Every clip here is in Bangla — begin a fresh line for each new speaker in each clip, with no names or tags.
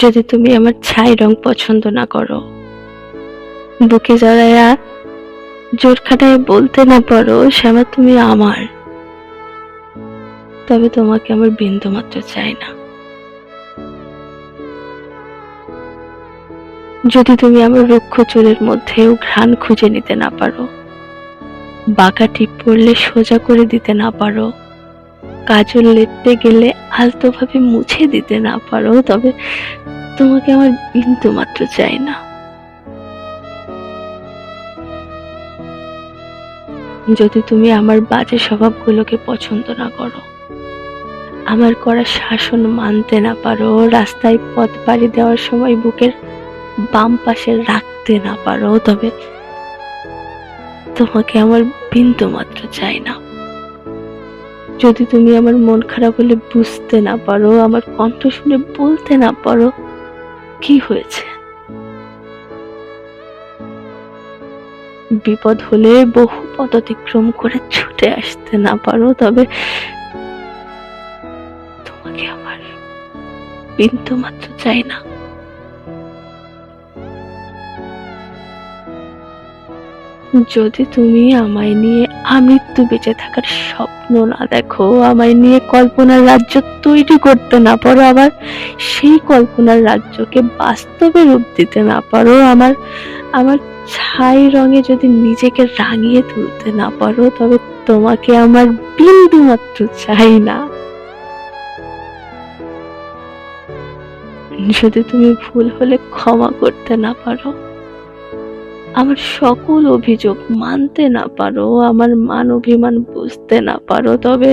যদি তুমি আমার ছাই রং পছন্দ না করো। বুকে জড়াইয়া জোর খাটায় বলতে না পারো, শ্যামা তুমি আমার। তবে তোমাকে আমার বিন্দু মাত্র চাই না। যদি তুমি আমার রুক্ষ চুলের মধ্যেও ঘ্রাণ খুঁজে নিতে না পারো, বাঁকা টিপ পড়লে সোজা করে দিতে না পারো, কাজল লেপতে গেলে আলতোভাবে মুছে দিতে না পারো, তবে তোমাকে আমার বিন্দু মাত্র চাই না। যদি তুমি আমার বাজে স্বভাবগুলোকে পছন্দ না করো, আমার করা শাসন মানতে না পারো, রাস্তায় পথ পাড়ি দেওয়ার সময় বুকের বাম পাশে রাখতে না পারো, তবে তোমাকে আমার বিন্দু মাত্র চাই না। যদি তুমি আমার মন খারাপ হলে বুঝতে না পারো, আমার কণ্ঠ শুনে বলতে না পারো কি হয়েছে? বিপদ হলে বহু পথ অতিক্রম করে ছুটে আসতে না পারো, তবে তোমাকে আমার বিন্দু মাত্র চাই না। যদি তুমি আমায় নিয়ে আমৃত্যু বেঁচে থাকার স্বপ্ন না দেখো, আমায় নিয়ে কল্পনার রাজ্য তৈরি করতে না পারো, আবার সেই কল্পনার রাজ্যকে বাস্তবে রূপ দিতে না পারো, আমার আমার ছাই রঙে যদি নিজেকে রাঙিয়ে তুলতে না পারো, তবে তোমাকে আমার বিন্দু মাত্র চাই না। যদি তুমি ভুল হলে ক্ষমা করতে না পারো আমার সকল অভিযোগ মানতে না পারো, আমার মান অভিমান বুঝতে না পারো, তবে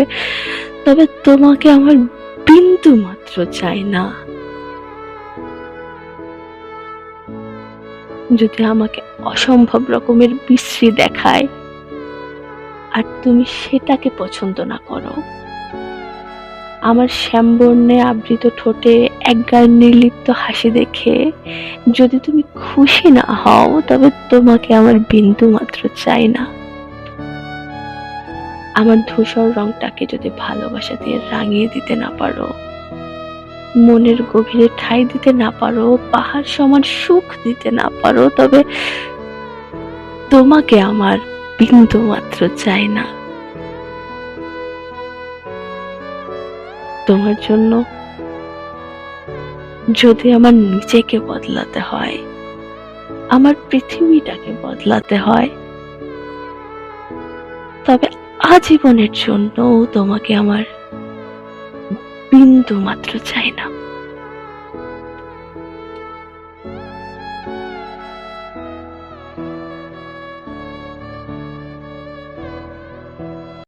তবে তোমাকে আমার বিন্দু মাত্র চাই না। যদি আমাকে অসম্ভব রকমের বিশ্রী দেখায়, আর তুমি সেটাকে পছন্দ না করো আমার শ্যামবর্ণে আবৃত ঠোঁটে একগার নির্লিপ্ত হাসি দেখে, যদি তুমি খুশি না হও, তবে তোমাকে আমার বিন্দু মাত্র চাই না। আমার ধূসর রংটাকে যদি ভালোবাসা দিয়ে রাঙিয়ে দিতে না পারো, মনের গভীরে ঠাঁই দিতে না পারো, পাহাড় সমান সুখ দিতে না পারো, তবে তোমাকে আমার বিন্দু মাত্র চাই না। তোমার জন্য। যদি আমার নিজেকে বদলাতে হয়, আমার পৃথিবীটাকে বদলাতে হয়, তবে আজীবনের জন্য তোমাকে আমার বিন্দু মাত্র চাই না।